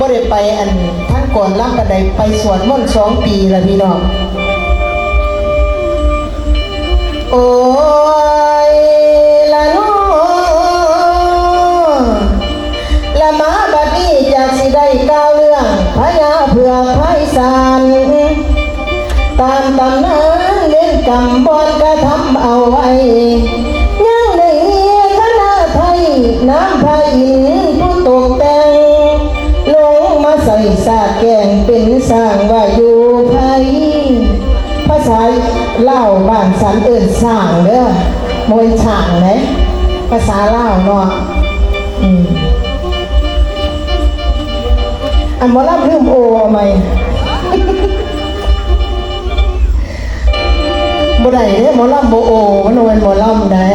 บริไปอันท่านก่อนล่ำกระไดไปสวนม่อนสองปีละพี่น้อง โอ้ยละน้อละมาบัดนี้จากสิได้ก้าวเรื่องพญาเผื่อไพศาลตามตำนานเล่นกำบอนกระทำเอาไว้ยังในเนื้อคณะไทยน้ำพระอิน สร้างว่าอยู่ไทยภาษาเล่าบ้านสันเอิญสร้างเด้อมวยฉ่างไหมภาษาเล่าเนาะอืมอันมอลับรื่องโอไหมบ่ได้เด้หมอลำบ่โอมันเป็นหมอลำได้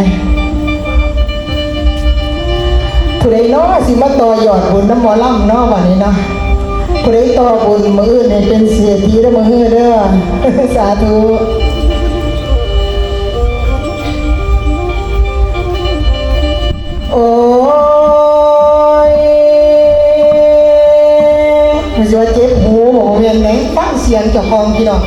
ผู้ใดเนาะสิมาต่อยอดบุญน้ำหมอลำเนาะวันนี้เนาะ ผู้ใดต่อบุญมือเนี่ยเป็นเสียทีและมือเด้อสาธุโอ้ยมันจะเจ็บหูหมอกเวียนไหนฟังเสียงเจ้าของพี่น้อง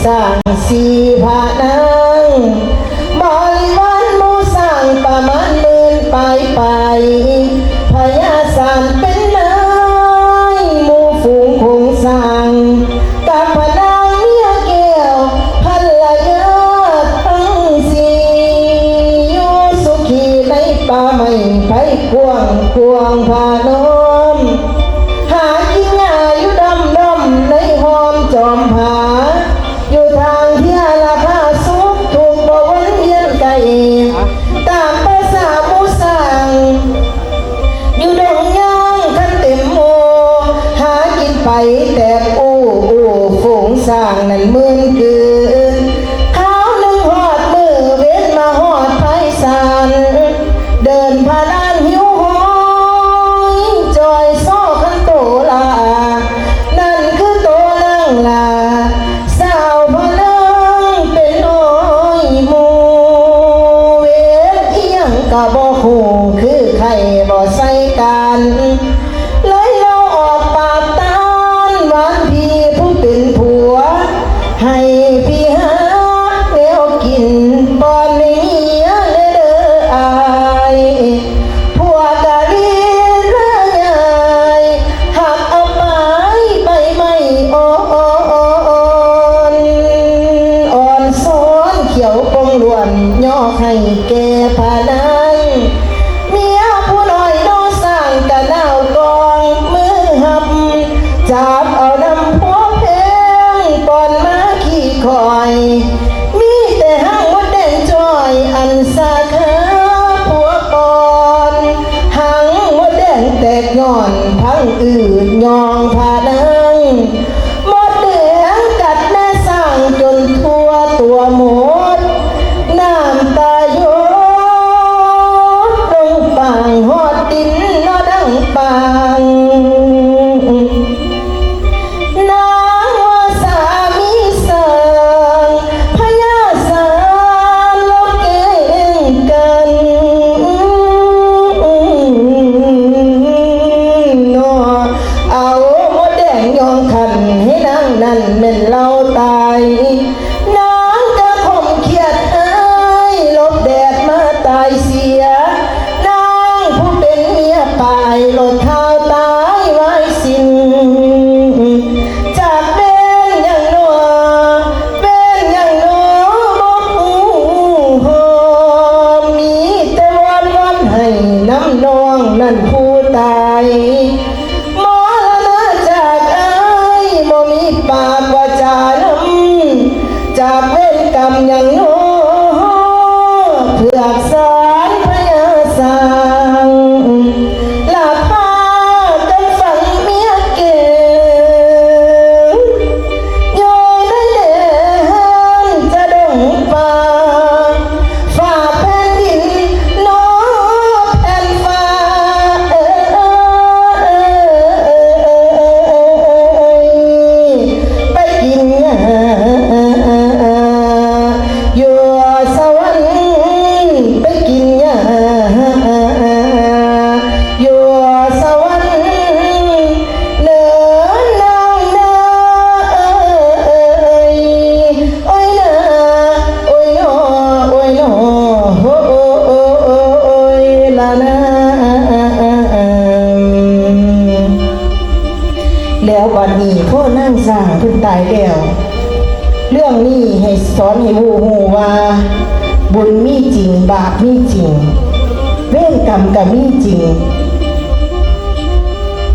sa Hallelujah.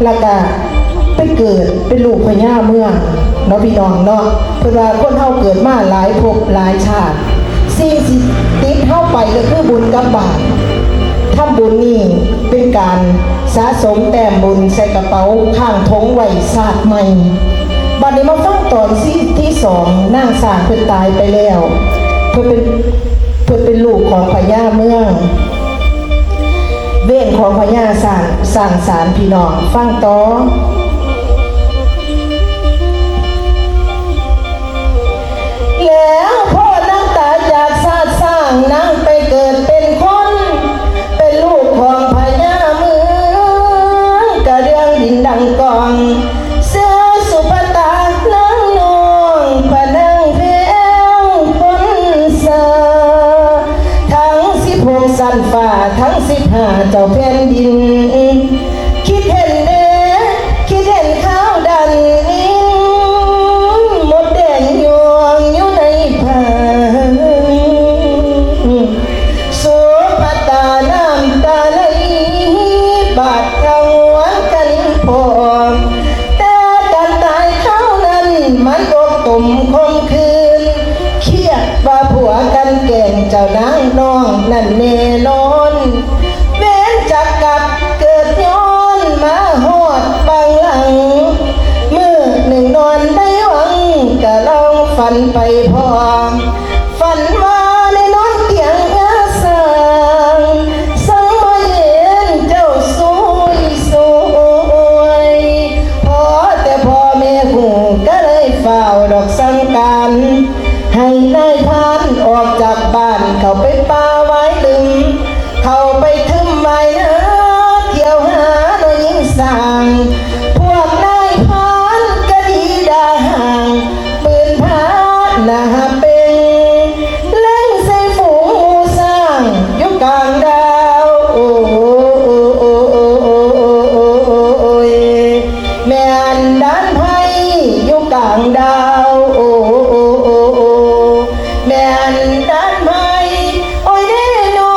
แล้วก็ไปเกิดเป็นลูกพญาเมืองเนาะพี่น้องเนาะเพิ่นว่าคนเฮาเกิดมาหลายภพหลายชาติสิ่งสิติดเฮาไปก็คือบุญกับบาปทำบุญนี่เป็นการสะสมแต้มบุญใส่กระเป๋าข้างทงไว้ชาติใหม่บัดนี้มาฟังตอนที่ที่สองนางสางเพิ่นตายไปแล้ว เพิ่นเป็นเพิ่นเป็นลูกของพญาเมือง เว้นของพญาสร้างสร้างสารพี่น้องฟังต่อ นด้านไพ่โอ้ยเด้นอ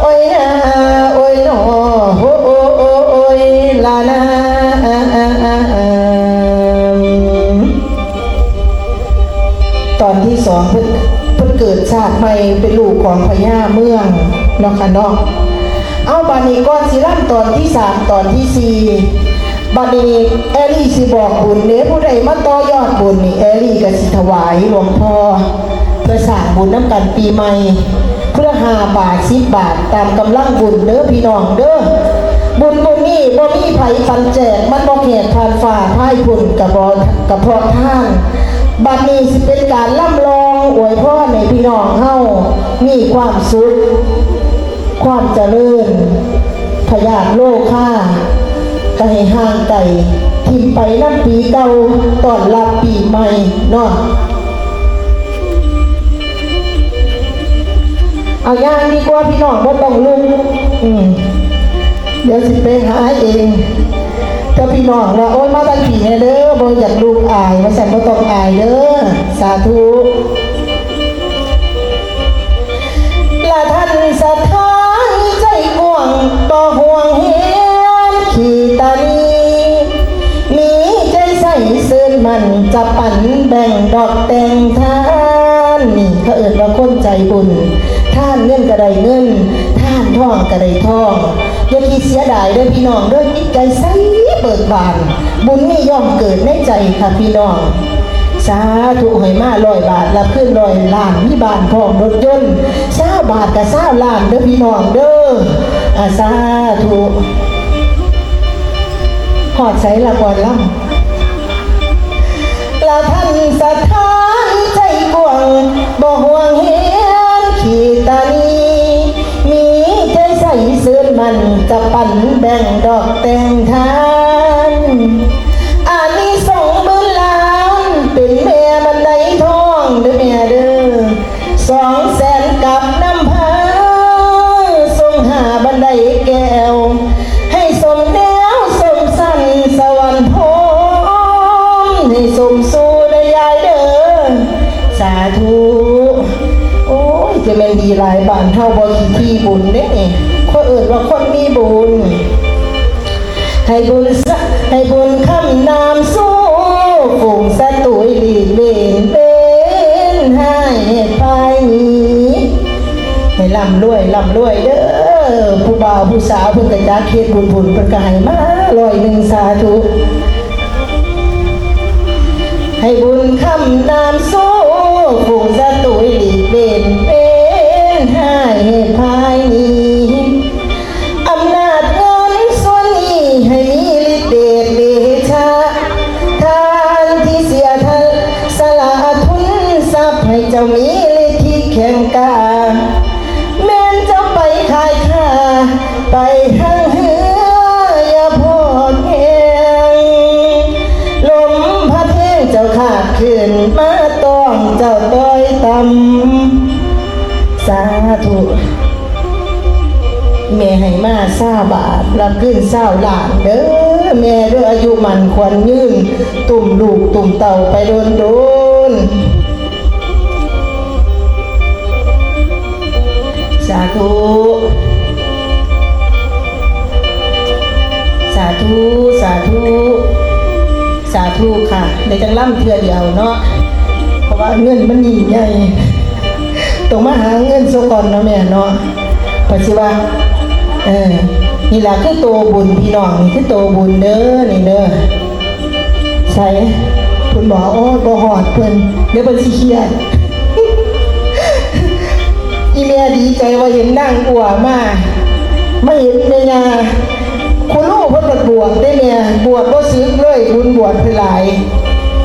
โอ้ยนาโอ้ยนอโอ้โอ้โอ้โอ้ยลานาตอนที่สองเพิ่นเพิ่นเกิดชาติใหม่เป็นลูกของพญาเมืองเนาะค่ะเนาะเอาบานี้ก่อนสิล่ำตอนที่สามตอนที่สี่ บานี้แอลี่สิบอกบุญเนื้อผู้ใดมาต่อยอดบุญนี่แอลี่ก็สิถวายหลวงพ่อเพื่อสร้างบุญน้ำกันปีใหม่ เพื่อหาบาทสิบบาทตามกำลังบุญเด้อพี่น้องเด้อบุญบุญนี่บ่มีไผปันแจกมันบ่แขกผ่านฝ่าพ่ายพุ่นกับบอกับเพาะท่านบัดนี้สิเป็นการล่ำลองอวยพรในพี่น้องเฮามีความสุขความเจริญพยาธโลค่า ไก่ห่างไก่ทิมไปน้ำปีเก่าตอนรับปีใหม่เนาะเอาย่างดีกว่าพี่น้องบ่ต้องลุกอืมเดี๋ยวสิไปหาเองถ้าพี่น้องว่าโอ๊ยมาตั้งผีเด้อบ่อยากลูกอายว่าฉันบ่ต้องอายเด้อสาธุ มันจะปั่นแบ่งดอกแต่งทานนี่เขาเอิดว่าคนใจบุญท่านเงินกระไดเงินท่านท่องกระไดทองอย่าคิดเสียดายเด้อพี่น้องเด้อจิตใจใสเบิกบาน บุญนี่ย่อมเกิดในใจค่ะพี่น้องสาธุให้มาร้อยบาทรับขึ้นร้อยล้านมีบานพร้อมรถยนต์สาบาทกับสาล้านเด้อพี่น้องเด้ออาสาธุหอดใส่ละก่อนล่ำ ละท่านสะท้านใจกวงบ่ห่วงเห็นขีตานีมีใจใส่เสื้อมันจะปั่นแบ่งดอกแต่งทาน ธุโอ้ยจะม่นดีหลายบ้านเฮาบ่ขี้ที่บุญเนี่คนอื่นว่าคนมีบุญ ให้บุญสะให้บุญคำนามสู้ฝูงสะตุยลีเล่นเป็นให้ไปนี้ให้ร่ำรวยร่ำรวยเด้อผู้บ่าวผู้สาวเพิ่นก็จักเฮ็ดบุญบุญเพิ่นก็ให้มาร้อยหนึ่งสาธุ ให้บุญคำนามสู้ฝูงสะตุยหลีกเป็นเป็นให้ภา แม่ให้มาเศร้าบาทรับขึ้นเศร้าหลานเด้อแม่เด้ออายุมันควรยืน ตุ่มลูกตุ่มเต่าไปโดนโดนสาธุสาธุสาธุสาธุค่ะเดี๋ยวจังล่ำเทือเดียวเนาะเพราะว่าเงินมันยิ่งใหญ่ต้องมาหาเงินซะก่อนเนาะแม่เนาะปัจจุบัน เออนี่แหละคือตัวบุญพี่น้องนี่คือตัวบุญเด้อนี่เด้อใช่คุณบอกโอ้บ่หอดเพิ่นเดี๋ยวเพิ่นสิเครียดอีเมียดีใจว่าเห็นนางอัวมาไม่เห็นเมียาคุณลูกเพิ่นบวชได้เมียบวชบ่ซื้อเลยบุญบวชเป็นหลาย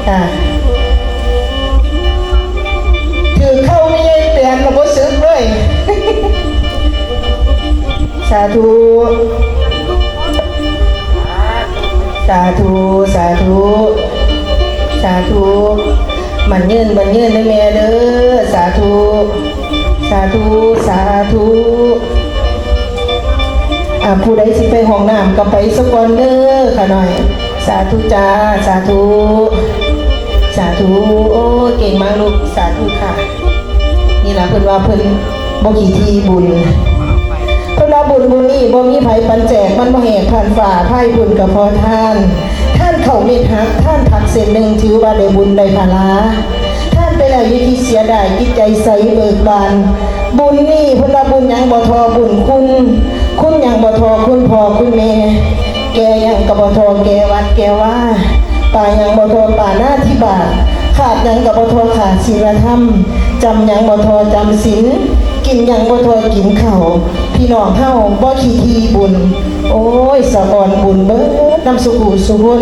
อ่า สาธุ สาธุ สาธุ สาธุมันเงินมันเงินนะแม่เด้อ สาธุ สาธุ สาธุอ่าผู้ใดสิไปห้องน้ำก็ไปสักวันเด้อค่ะหน่อย สาธุจ้า สาธุ สาธุ โอ้ เก่งมากลูก สาธุค่ะ นี่ล่ะเพิ่อนว่าเพิ่อนบ่กี่ทีบุญ บุญบุญนี่บ่มีไผปันแจกมันบ่แหกผ่านฝ่าไพ่บุญกับพอท่าน ท่านเข้าเม็ดฮักท่านผักเส้นหนึ่งถือว่าได้บุญได้พลาท่านไปแล้วยู่ที่เสียดายจิตใจใสเบิกบาน บุญนี่พิ่นว่าบุญยังบ่ทอบุญคุณ คุณยังบ่ทอคุณพ่อคุณแม่แกยังก็บ่ทอแกวัดแกว่าป่ายังบ่ทอป่าหน้าที่บาทขาดยังก็บ่ทอขาดศีลธรรมจำยังบ่ทอจำศีล กินยังบ่ทวกินเขา พี่น้องเฮาบ่ขี้ทีบุญ โอ้ยสะกอนบุญเบิดนำสุขุสุบุญ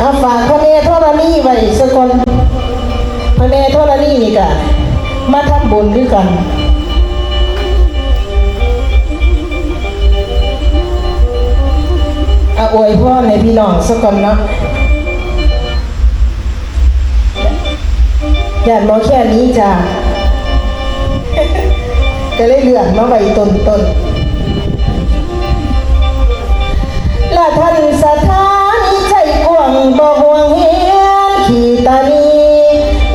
อาฝากพระแม่ทรณีไว้สะกคนพระแม่ทรณีนี่กะมาทำบุญด้วยกันอาอวยพ่อในพี่น้องสะกคนเนาะอย่าโมแค่นี้จ้ะ ก็เลยเหลือกมาไว้ต้นต้นละท่านสถานใจกวงบ่ห่วงเฮียนขี่ตานี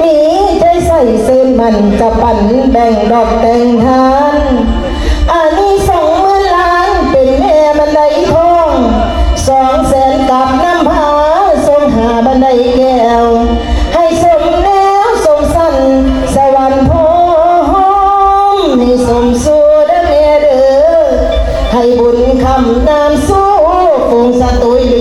มีใจใส่เส้นมันจะปั่นแบ่งดอกแต่งหา บุญคำนามสู้ฝูงสตุย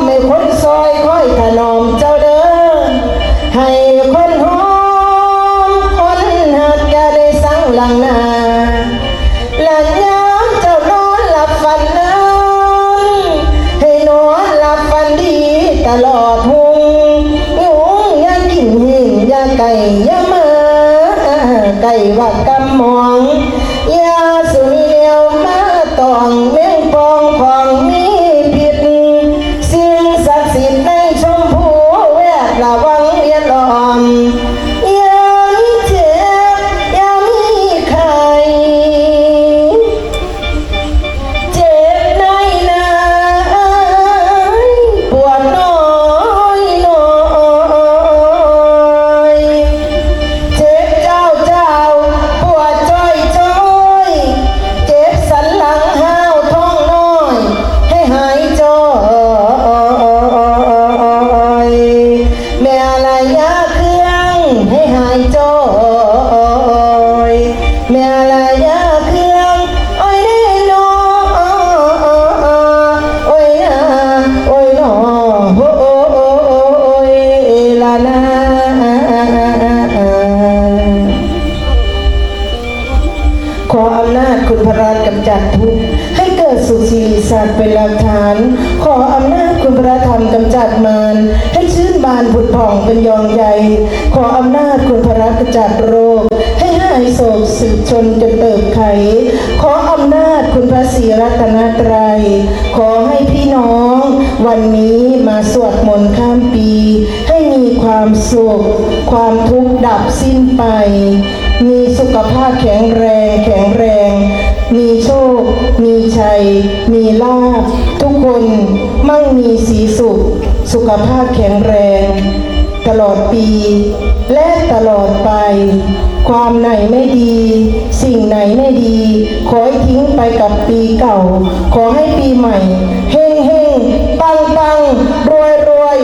美国 la ความสุข ความทุกข์ดับสิ้นไป มีสุขภาพแข็งแรงแข็งแรง มีโชค มีชัย มีลาภทุกคนมั่งมีสีสุข สุขภาพแข็งแรง ตลอดปี และตลอดไป ความไหนไม่ดี สิ่งไหนไม่ดี ขอให้ทิ้งไปกับปีเก่า ขอให้ปีใหม่ เฮ้งเฮ้งปังปังรวยรวย